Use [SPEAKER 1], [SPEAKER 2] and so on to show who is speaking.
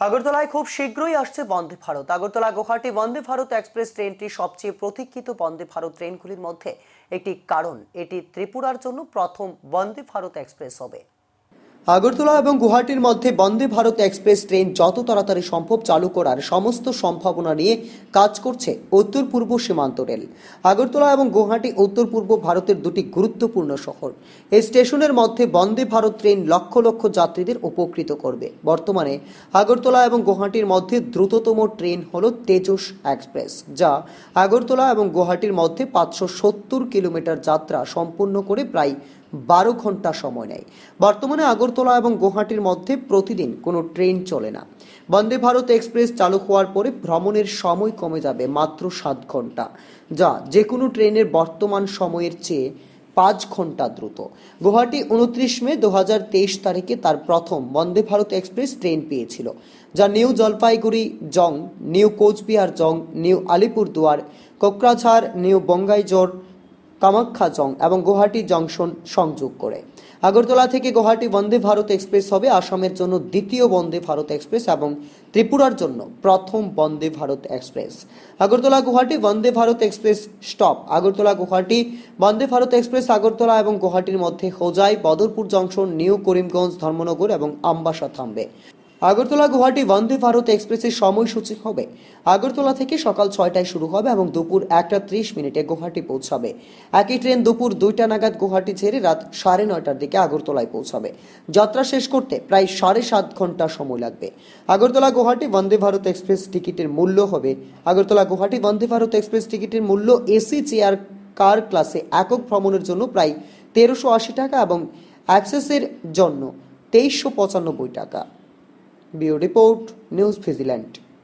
[SPEAKER 1] আগরতলায় খুব শীঘ্রই আসছে বন্দে ভারত। আগরতলা গুয়াহাটি বন্দে ভারত এক্সপ্রেস ট্রেনটি সবচেয়ে প্রতীক্ষিত বন্দে ভারত ট্রেনগুলির মধ্যে একটি কারণ, এটি ত্রিপুরার জন্য প্রথম বন্দে ভারত এক্সপ্রেস হবে। আগরতলা এবং গুয়াহাটির মধ্যে বন্দে ভারত এক্সপ্রেস ট্রেন যত তাড়াতাড়ি সম্ভব চালু করার সমস্ত সম্ভাবনা নিয়ে কাজ করছে উত্তর পূর্ব সীমান্ত রেল। আগরতলা এবং গুয়াহাটি উত্তর পূর্ব ভারতের দুটি গুরুত্বপূর্ণ শহর। এই স্টেশনের মধ্যে বন্দে ভারত ট্রেন লক্ষ লক্ষ যাত্রীদের উপকৃত করবে। বর্তমানে আগরতলা এবং গুয়াহাটির মধ্যে দ্রুততম ট্রেন হল তেজস এক্সপ্রেস, যা আগরতলা এবং গুয়াহাটির মধ্যে পাঁচশো সত্তর কিলোমিটার যাত্রা সম্পূর্ণ করে প্রায় বারো ঘণ্টা সময় নেয়। বর্তমানে আগরতলা এবং গুয়াহাটির মধ্যে প্রতিদিন কোনো ট্রেন চলে না। বন্দে ভারত এক্সপ্রেস চালু হওয়ার পরে ভ্রমণের সময় কমে যাবে মাত্র সাত ঘণ্টা, যা যে কোনো ট্রেনের বর্তমান সময়ের চেয়ে পাঁচ ঘণ্টা দ্রুত। গুয়াহাটি উনত্রিশ মে দু হাজার তেইশ তারিখে তার প্রথম বন্দে ভারত এক্সপ্রেস ট্রেন পেয়েছিল, যা নিউ জলপাইগুড়ি, জং, নিউ কোচবিহার, জং, নিউ আলিপুরদুয়ার কোকরাঝাড় নিউ বঙ্গাইজোর কামাখ্যা জং এবং গুয়াহাটি জংশন সংযোগ করে। আগরতলা থেকে গুয়াহাটি বন্দে ভারত এক্সপ্রেস হবে আসামের জন্য দ্বিতীয় বন্দে ভারত এক্সপ্রেস এবং ত্রিপুরার জন্য প্রথম Vande Bharat express. Agartala Guwahati Vande Bharat express stop. Agartala Guwahati Vande Bharat express Agartala এবং গুয়াহাটির মধ্যে হোজাই, বদরপুর জংশন, নিউ করিমগঞ্জ, ধর্মনগর এবং আম্বাসা থামবে। আগরতলা গুয়াহাটি বন্দে ভারত এক্সপ্রেসের সময়সূচি হবে। আগরতলা থেকে সকাল ছয়টায় শুরু হবে এবং দুপুর একটা ত্রিশ মিনিটে গুয়াহাটি পৌঁছাবে। একই ট্রেন দুপুর দুইটা নাগাদ গুয়াহাটি ছেড়ে রাত সাড়ে নয়টার দিকে আগরতলায় পৌঁছাবে। যাত্রা শেষ করতে প্রায় সাড়ে সাত ঘণ্টা সময় লাগবে। আগরতলা গুয়াহাটি বন্দে ভারত এক্সপ্রেস টিকিটের মূল্য হবে। আগরতলা গুয়াহাটি বন্দে ভারত এক্সপ্রেস টিকিটের মূল্য এসি চেয়ার কার ক্লাসে একক ভ্রমণের জন্য প্রায় তেরোশো আশি টাকা এবং অ্যাক্সেসের জন্য তেইশশো পঁচানব্বই টাকা। Bureau report news vigilante